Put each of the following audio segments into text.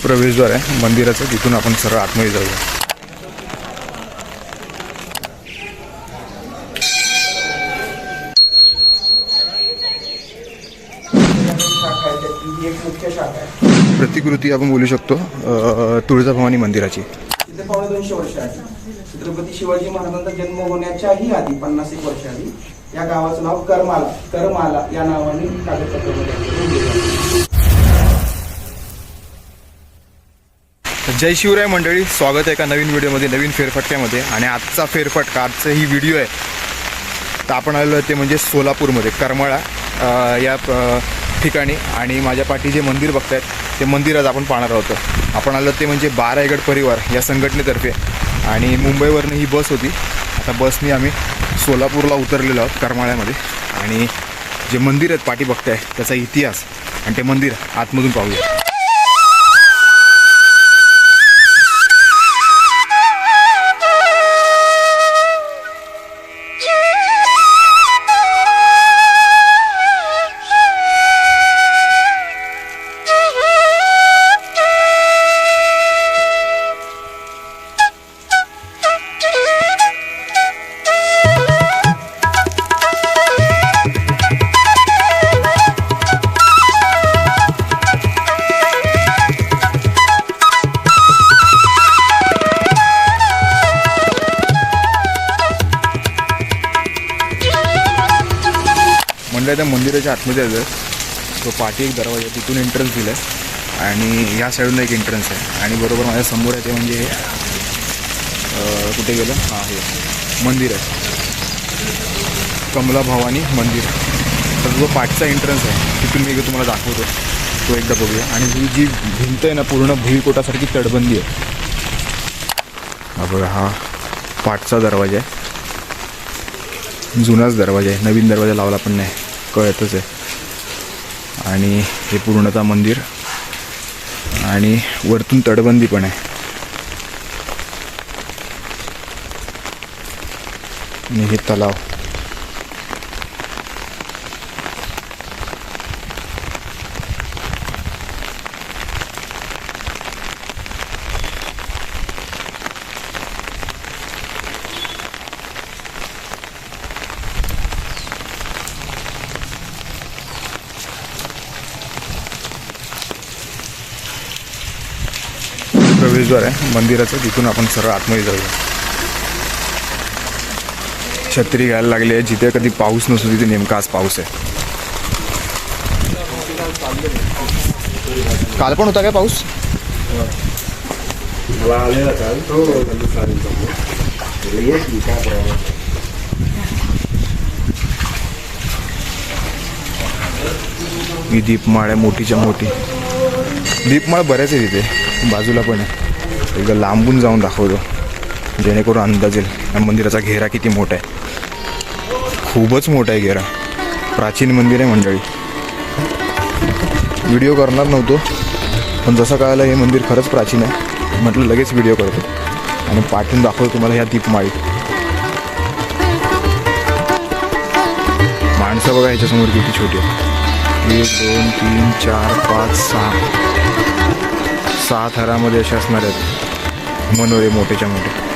प्रवेशद्वार आहे. मंदिराचं तिथून आपण सरळ आतमध्ये जाऊया. प्रतिकृती आपण बोलू शकतो तुळजाभवानी मंदिराची. तिथे पावणे दोनशे वर्ष आधी. छत्रपती शिवाजी महाराजांचा जन्म होण्याच्याही आधी पन्नास एक वर्ष आधी या गावाचं नाव करमाला करमाला या नावाने कागदपत्रामध्ये जय शिवराय मंडळी स्वागत आहे एका नवीन व्हिडिओमध्ये नवीन फेरफटक्यामध्ये. आणि आजचा फेरफटका आजचं ही व्हिडिओ आहे. तर आपण आलेलो ते म्हणजे सोलापूरमध्ये करमाळा या ठिकाणी. आणि माझ्या पाठी जे मंदिर बघतायत ते मंदिर आज आपण पाहणार आहोत. आपण आलो ते म्हणजे बारायगड परिवार या संघटनेतर्फे. आणि मुंबईवरनं ही बस होती. आता बसनी आम्ही सोलापूरला उतरलेलो आहोत करमाळ्यामध्ये. आणि जे मंदिर आहेत पाठी बघताय त्याचा इतिहास आणि ते मंदिर आतमधून पाहूया. मंदिराच्या आतमध्ये आहे तो पाठी एक दरवाजा आहे, तिथून एंट्रन्स दिला आहे आणि या साईडून एक एंट्रन्स आहे. आणि बरोबर माझ्यासमोर आहे ते म्हणजे कुठे गेलं? हां हे. मंदिर आहे. कमला भवानी मंदिर. तर जो पाठचा एंट्रन्स आहे तिथून मी तुम्हाला दाखवतो तो एकदा बघूया. आणि ही जी भिंत आहे ना पूर्ण भुईकोटासारखी तडबंदी आहे. हा बघा हा पाठचा दरवाजा आहे. जुनाच दरवाजा आहे. नवीन दरवाजा लावला पण नाही. कळतच आहे. आणि हे पूर्णतः मंदिर. आणि वरतून तटबंदी पण आहे. आणि हे तलाव. प्रवेशद्वार आहे. मंदिराचं तिथून आपण सरळ आतमध्ये जाऊया. छत्री घ्यायला लागली आहे. जिथे कधी पाऊस नसतो तिथे नेमका आज पाऊस आहे. काल पण होता काय पाऊस? म्हणजे प्रॉब्लेम ही दीपमाळ आहे मोठीच्या मोठी. दीपमाळ बऱ्याच आहे तिथे. बाजूला पण आहे. एकदा लांबून जाऊन दाखवतो. जेणेकरून अंदाज येईल या मंदिराचा घेरा किती मोठा आहे. खूपच मोठा आहे घेरा. प्राचीन मंदिर आहे मंडळी. व्हिडिओ करणार नव्हतो पण जसं कळालं हे मंदिर खरंच प्राचीन आहे. म्हटलं लगेच व्हिडिओ करतो. आणि पाठवून दाखवतो तुम्हाला ह्या दीपमाळी माणसं बघा ह्याच्यासमोर किती छोटी आहे एक दोन तीन चार पाच सहा. सहा थरामध्ये असे असणार आहेत. मनोरे मोठेच्या मोठे.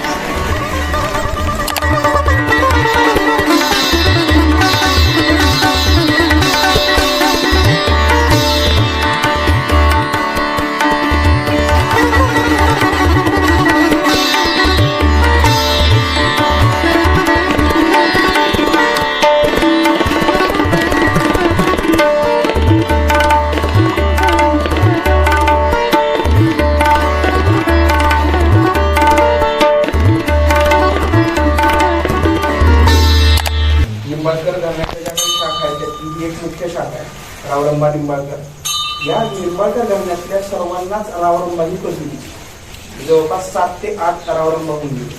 लिंबाळकर घराण्याच्या ज्या काही शाखा आहेत त्यातली ही एक मुख्य शाखा आहे रावरंबा लिंबाळकर या लिंबाळकर घराण्यातल्या सर्वांनाच रावरंबा ही प्रसिद्धी जवळपास सात ते आठ रावरंबा होऊन गेले.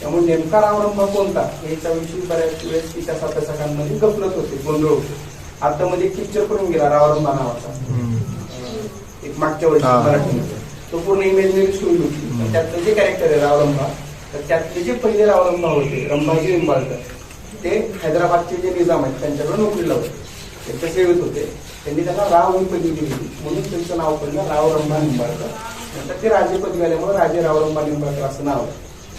त्यामुळे नेमका रावरंबा कोणता? याच्याविषयी बऱ्याच वेळेस इतिहास अभ्यासकांमध्ये गफलत होते गोंधळ होते. आता मध्ये पिक्चर करून गेला रावरंबा नावाचा. एक मागच्या वर्षी. मराठीमध्ये. तो पूर्ण इमेजनरी स्टोरी होती. त्यातलं जे कॅरेक्टर आहे रावरंबा तर त्यातले जे पहिले रावरंबा होते रंभाजी निंबाळकर ते हैदराबादचे जे निजाम आहेत त्यांच्याकडे नोकरीला होते त्यांच्या सेवेत होते. त्यांनी त्यांना राव ही पदवी दिली. म्हणून त्यांचं नाव पडलं रावरंभा निंबाळकर. नंतर ते राजे पदवी आल्यामुळे राजे रावरंभा निंबाळकर असं नाव.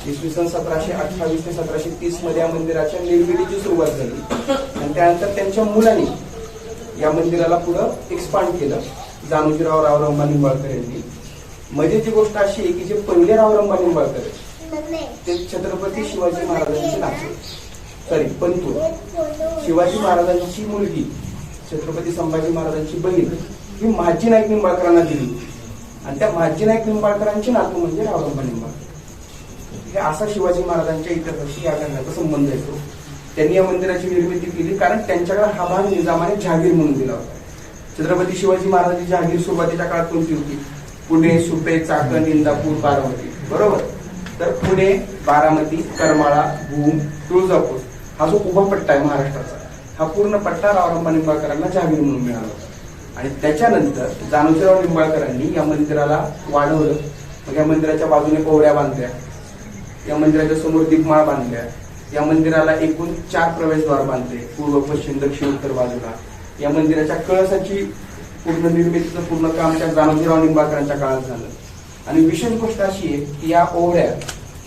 इसवी सन सतराशे अठ्ठावीस ते सतराशे तीसमध्ये या मंदिराच्या निर्मितीची सुरुवात झाली. आणि त्यानंतर त्यांच्या मुलांनी या मंदिराला पुढं एक्सपांड केलं. जानोजीराव रावरंबा निंबाळकर यांनी. मजेची गोष्ट अशी आहे की जे पहिले रावरंबा निंबाळकर आहेत, ते छत्रपती शिवाजी महाराजांचे नाते सॉरी पंतू शिवाजी महाराजांची मुलगी छत्रपती संभाजी महाराजांची बहीण ही महाजी नाईक निंबाळकरांना दिली. आणि त्या महाजी नाईक निंबाळकरांचे नातू म्हणजे रावरंबा निंबाळकर. हे असा शिवाजी महाराजांच्या इतिहासाशी या घटनेचा संबंध येतो त्यांनी या मंदिराची निर्मिती केली कारण त्यांच्याकडे हा भाग निजामाने जहागीर म्हणून दिला होता. छत्रपती शिवाजी महाराजांची जहागीर सुरुवातीच्या काळात कोणती होती? पुणे सुपे चाकण इंदापूर बारामती. बरोबर? तर पुणे बारामती करमाळा भूम तुळजापूर. हा जो उभा पट्टा आहे महाराष्ट्राचा हा पूर्ण पट्टा रावरंबा निंबाळकरांना जहागीर म्हणून मिळाला होता. आणि त्याच्यानंतर जानोजीराव निंबाळकरांनी या मंदिराला वाढवलं. मग या मंदिराच्या बाजूने पोहऱ्या बांधल्या. या मंदिराच्या समोर दीपमाळ बांधल्या. या मंदिराला एकूण चार प्रवेशद्वार बांधले पूर्व पश्चिम दक्षिण उत्तर बाजूला. या मंदिराच्या कळसाची पूर्ण निर्मितीचं पूर्ण काम त्या जानोजीराव निंबाळकरांच्या काळात झालं. आणि विशेष गोष्ट अशी आहे की या ओढ्या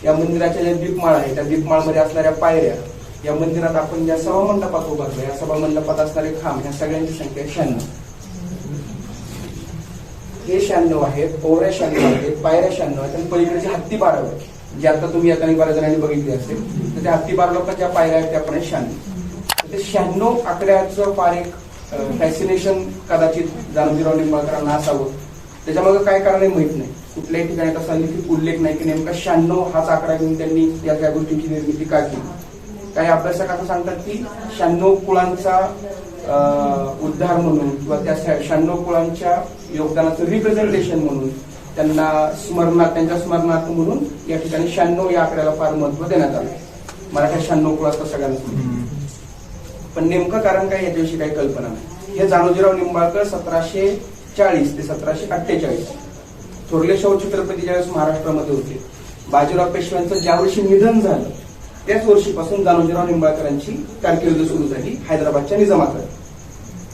या मंदिराच्या ज्या दीपमाळ आहे त्या दीपमाळमध्ये असणाऱ्या पायऱ्या या मंदिरात आपण ज्या सभा मंडपात उभारलो या सभा मंडपात असणारे खांब ह्या सगळ्यांची संख्या आहे शहाण्णव. हे शहाण्णव आहेत पोवऱ्या शहाण्णव आहेत पायऱ्या शहाण्णव आहेत आणि पलीकडचे हत्ती बाराव आहेत. जे आता तुम्ही आता बऱ्याच जणांनी बघितले असेल तर त्या हत्ती बारा लोकांच्या पायऱ्या आहेत त्या पण शहाण्णव. ते शहाण्णव आकड्याचं फार एक फॅसिनेशन कदाचित जानजीराव निंबाळकरांना असावं. त्याच्यामध्ये काय कारण आहे माहीत नाही. कुठल्याही ठिकाणी तसा उल्लेख नाही की नेमका शहाण्णव हाच आकडा घेऊन त्यांनी या त्या गोष्टींची निर्मिती का केली काही अभ्यासक असं सांगतात की शहाण्णव कुळांचा उद्धार म्हणून किंवा त्या शहाण्णव कुळांच्या योगदानाचं रिप्रेझेंटेशन म्हणून त्यांना स्मरणात त्यांच्या स्मरणार्थ म्हणून या ठिकाणी शहाण्णव या आकड्याला फार महत्त्व देण्यात आलं. मराठ्यात शहाण्णव कुळाचं सगळ्यांना. पण नेमकं कारण काय याच्याविषयी काही कल्पना नाही. हे जानोजीराव निंबाळकर सतराशे चाळीस ते सतराशे अठ्ठेचाळीस थोरले शाहू छत्रपती ज्यावेळेस महाराष्ट्रामध्ये होते बाजीराव पेशव्यांचं ज्या वर्षी निधन झालं त्याच वर्षीपासून जानोजीराव निंबाळकरांची कारकिर्द सुरू झाली हैदराबादच्या निजामाकडे.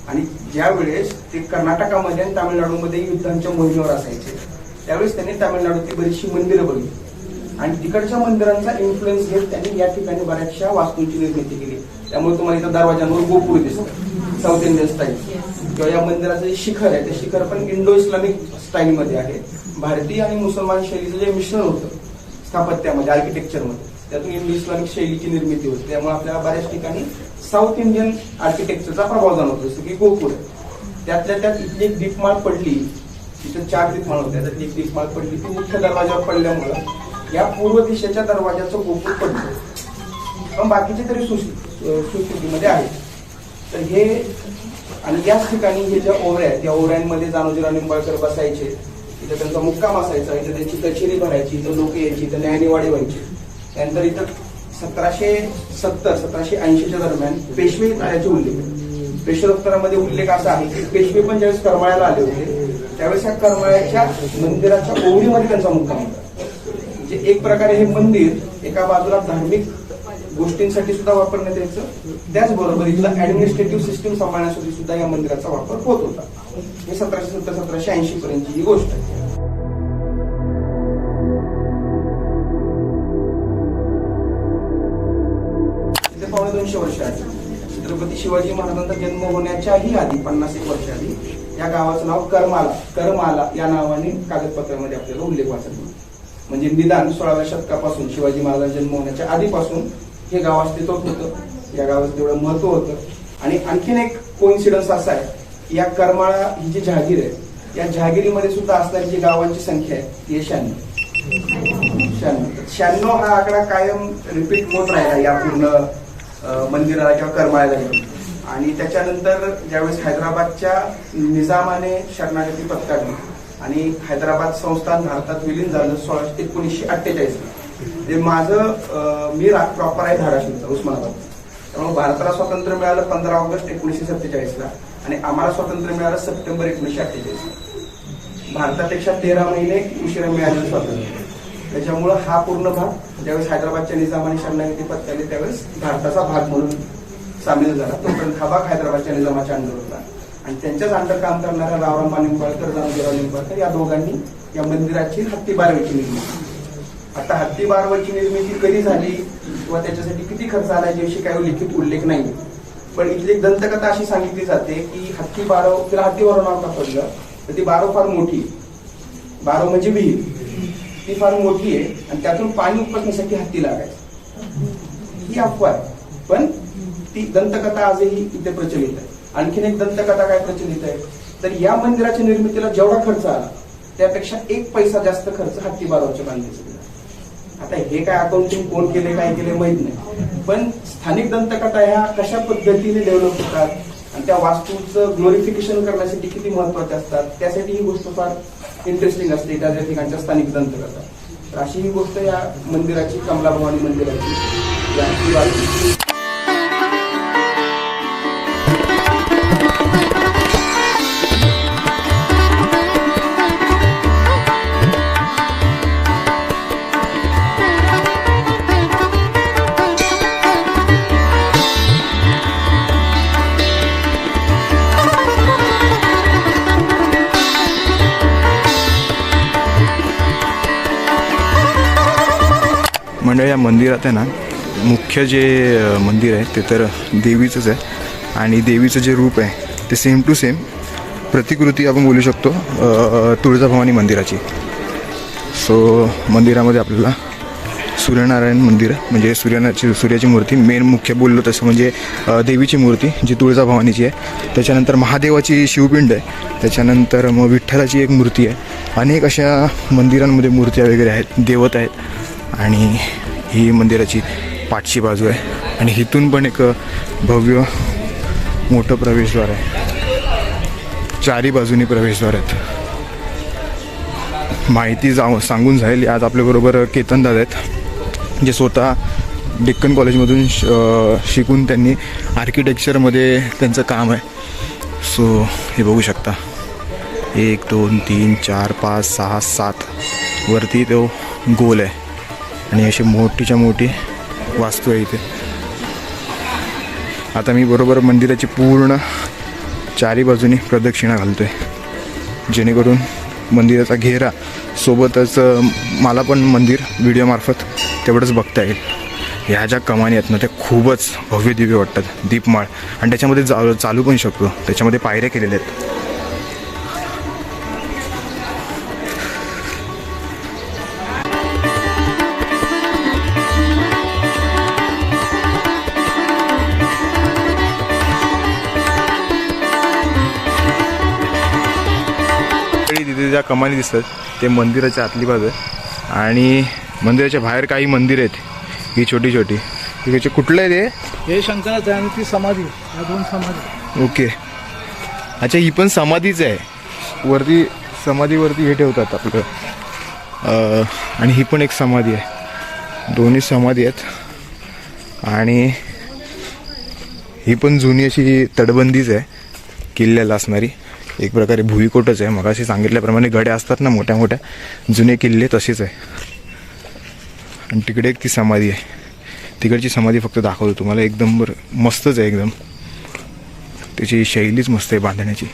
आणि ज्यावेळेस ते कर्नाटकामध्ये आणि तामिळनाडूमध्ये युद्धांच्या मोहिमेवर असायचे त्यावेळेस त्यांनी तामिळनाडूची बरीचशी मंदिरं बघितली आणि तिकडच्या मंदिरांचा इन्फ्लुएन्स घेत त्यांनी या ठिकाणी बऱ्याचशा वास्तूंची निर्मिती केली. त्यामुळे तुम्हाला इथं दरवाजांवर गोपूर दिसतं. साऊथ इंडियन स्टाईल किंवा या मंदिराचं जे शिखर आहे ते शिखर पण इंडो इस्लामिक स्टाईलमध्ये आहे. भारतीय आणि मुसलमान शैलीचं जे मिश्रण होतं स्थापत्यामध्ये आर्किटेक्चरमध्ये त्यातून इंडो इस्लामिक शैलीची निर्मिती होते. त्यामुळे आपल्याला बऱ्याच ठिकाणी साऊथ इंडियन आर्किटेक्चरचा प्रभाव जाणवतो. जसं की गोकुळ. त्यातल्या त्यात इथली एक दीपमाळ पडली. तिथं चार दीपमाळ होत्या. त्यातली एक दीपमाळ पडली. ती मुख्य दरवाजावर पडल्यामुळं या पूर्व दिशेच्या दरवाजाचं गोकुळ पडलं. पण बाकीचे तरी सुस्थितीमध्ये आहे तर हे आणि याच ठिकाणी हे ज्या ओव्या आहेत त्या ओव्यांमध्ये जानोजीराव निंबाळकर बसायचे. इथं त्यांचा मुक्काम असायचा. इथं त्यांची कचेरी भरायची. इथं लोक यायची. इथं न्यायनिवाडे व्हायची. त्यानंतर इथं सतराशे सत्तर सतराशे ऐंशीच्या दरम्यान पेशवे कार्याचे उल्लेख. पेशवोत्तरामध्ये उल्लेख असा आहे की पेशवे पण ज्यावेळेस करमाळ्याला आले होते त्यावेळेस या करमाळ्याच्या मंदिराच्या ओवळीमध्ये त्यांचा मुक्काम होता. म्हणजे एक प्रकारे हे मंदिर एका बाजूला धार्मिक गोष्टींसाठी सुद्धा वापरण्यात यायचं त्याचबरोबर इथलं ऍडमिनिस्ट्रेटिव्ह सिस्टीम सांभाळण्यासाठी सुद्धा या मंदिराचा वापर होत होता. हे सतराशे सत्तर सतराशे ऐंशी पर्यंतची ही गोष्ट आहे. शिवाजी महाराजांचा जन्म होण्याच्याही आधी पन्नास एक वर्ष आधी या गावाचं नाव करमाला. करमाला या नावाने कागदपत्रामध्ये आपल्याला उल्लेख वाचत म्हणजे निदान सोळाव्या शतकापासून शिवाजी महाराजांचा जन्म होण्याच्या आधीपासून हे गाव अस्तित्वात होतं. या गावाचं तेवढं महत्त्व होतं. आणि आणखीन एक कोइन्सिडन्स असा आहे या करमाळा ही जी जहागीर आहे या जहागिरीमध्ये सुद्धा असणारी जी गावांची संख्या आहे ती आहे शहाण्णव. शहाण्णव. शहाण्णव हा आकडा कायम रिपीट होत राहिला या पूर्ण मंदिराला किंवा करमाळ्याला गेलो. आणि त्याच्यानंतर ज्यावेळेस हैदराबादच्या निजामाने शरणागती पत्करली आणि हैदराबाद संस्थान भारतात विलीन झालं सोळाशे एकोणीसशे अठ्ठेचाळीसला म्हणजे माझं मी प्रॉपर आहे धाराशिवचा उस्मानाबाद. त्यामुळे भारताला स्वातंत्र्य मिळालं पंधरा ऑगस्ट एकोणीसशे सत्तेचाळीसला आणि आम्हाला स्वातंत्र्य मिळालं सप्टेंबर एकोणीसशे अठ्ठेचाळीसला भारतापेक्षा तेरा महिने उशिरा मिळालेलं स्वातंत्र्य. त्याच्यामुळं हा पूर्ण भाग ज्यावेळेस हैदराबादच्या निजामाने शरणागती पत्करली त्यावेळेस भारताचा भाग म्हणून सामील झाला. तोपर्यंत हा भाग हैदराबादच्या निजामाच्या अंडर होता आणि त्यांच्याच अंडर काम करणाऱ्या रावराम निंबाळकर जानजीराव निंबाळकर या दोघांनी या मंदिराची हत्ती बारवेची निर्मिती आता हत्ती बारवाची निर्मिती कधी झाली किंवा त्याच्यासाठी किती खर्च आला याविषयी काही लिखित उल्लेख नाही. पण इथली एक दंतकथा अशी सांगितली जाते की हत्ती बारव तिला हत्ती बारव नाव का पडलं? तर ती बारव फार मोठी. बारव म्हणजे विहीर. ती फार मोठी आहे आणि त्यातून पाणी उपसण्यासाठी हत्ती लागायचं. ही अफवा आहे. पण ती दंतकथा आजही इथे प्रचलित आहे. आणखीन एक दंतकथा काय प्रचलित आहे? तर या मंदिराच्या निर्मितीला जेवढा खर्च आला त्यापेक्षा एक पैसा जास्त खर्च हत्ती बारावच्या बांधणीचा आता हे काय अकाउंटिंग कोण केले काय केले माहीत नाही. पण स्थानिक दंतकथा ह्या कशा पद्धतीने डेव्हलप होतात आणि त्या वास्तूचं ग्लोरिफिकेशन करण्यासाठी किती महत्त्वाचे असतात त्यासाठी ही गोष्ट फार इंटरेस्टिंग असते त्या त्या ठिकाणच्या स्थानिक दंतकथा तर अशी ही गोष्ट या मंदिराची कमला भवानी मंदिराची या या मंदिरात आहे ना मुख्य जे मंदिर आहे ते तर देवीचंच आहे आणि देवीचं जे रूप आहे ते सेम टू सेम प्रतिकृती आपण बोलू शकतो तुळजाभवानी मंदिराची. सो मंदिरामध्ये आपल्याला सूर्यनारायण मंदिर म्हणजे सूर्यनाची सूर्याची मूर्ती मेन मुख्य बोललो तसं म्हणजे देवीची मूर्ती जी तुळजाभवानीची आहे. त्याच्यानंतर महादेवाची शिवपिंड आहे. त्याच्यानंतर मग विठ्ठलाची एक मूर्ती आहे. अनेक अशा मंदिरांमध्ये मूर्त्या वगैरे आहेत देवत आहेत. आणि ही मंदिराची पाठची बाजू आहे. आणि इथून पण एक भव्य मोठं प्रवेशद्वार आहे. चारी बाजूनी प्रवेशद्वार आहेत. माहिती जा सांगून जाईल. आज आपल्याबरोबर केतन दादा आहेत जे स्वतः डेक्कन कॉलेजमधून श शिकून त्यांनी आर्किटेक्चरमध्ये त्यांचं काम आहे. सो हे बघू शकता. एक दोन तीन चार पाच सहा सात. वरती तो गोल आहे. आणि अशी मोठीच्या मोठी वास्तू आहे इथे. आता मी बरोबर मंदिराची पूर्ण चारी बाजूनी प्रदक्षिणा घालतो आहे जेणेकरून मंदिराचा घेरा सोबतच मला पण मंदिर व्हिडिओमार्फत तेवढंच बघता येईल. ह्या ज्या कमानी आहेत ना त्या खूपच भव्य दिव्य वाटतात. दीपमाळ. आणि त्याच्यामध्ये जा चालू पण शकतो. त्याच्यामध्ये पायऱ्या केलेल्या आहेत. कमानी दिसतात. ते मंदिराच्या आतली बाजू आहे. आणि मंदिराच्या बाहेर काही मंदिर आहेत. ही छोटी छोटी. तिकडचे कुठलं आहे ते हे शंकराचं आहे आणि ती समाधी. या दोन समाधी. ओके. अच्छा ही पण समाधीच आहे. वरती समाधीवरती हे ठेवतात आपलं. आणि ही पण एक समाधी आहे. दोन्ही समाधी आहेत. आणि ही पण जुनी अशी तटबंदीच आहे. किल्ल्याला असणारी. एक प्रकारे भुईकोटच आहे. मग अशी सांगितल्याप्रमाणे गड्या असतात ना मोठ्या मोठ्या. जुने किल्ले तसेच आहे. आणि तिकडे एक ती समाधी आहे. तिकडची समाधी फक्त दाखवतो तुम्हाला. एकदम बरं मस्तच आहे एकदम. त्याची शैलीच मस्त आहे बांधण्याची.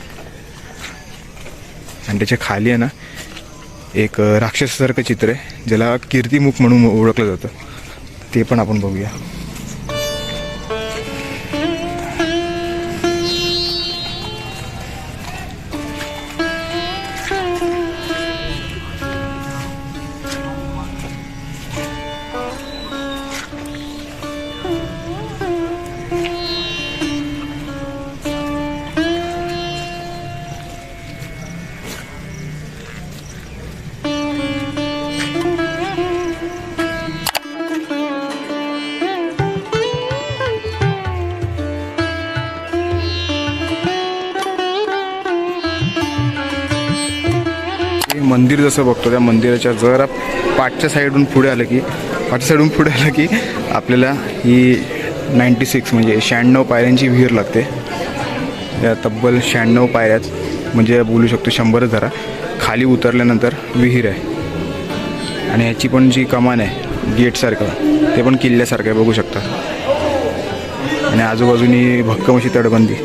आणि त्याच्याखाली आहे ना एक राक्षसासारखं चित्र आहे ज्याला कीर्तिमुख म्हणून ओळखलं जातं. ते पण आपण बघूया. मंदिर जसं बघतो त्या मंदिराच्या जरा पाठच्या साईडून पुढे आलं की पाठच्या साईडून पुढे आलं की आपल्याला ही नाईंटी सिक्स म्हणजे शहाण्णव पायऱ्यांची विहीर लागते. या तब्बल शहाण्णव पायऱ्यात म्हणजे बोलू शकतो शंभरच धरा खाली उतरल्यानंतर विहीर आहे. आणि ह्याची पण जी कमान आहे गेटसारखं ते पण किल्ल्यासारखं आहे बघू शकता. आणि आजूबाजूनी भक्कम अशी तटबंदी.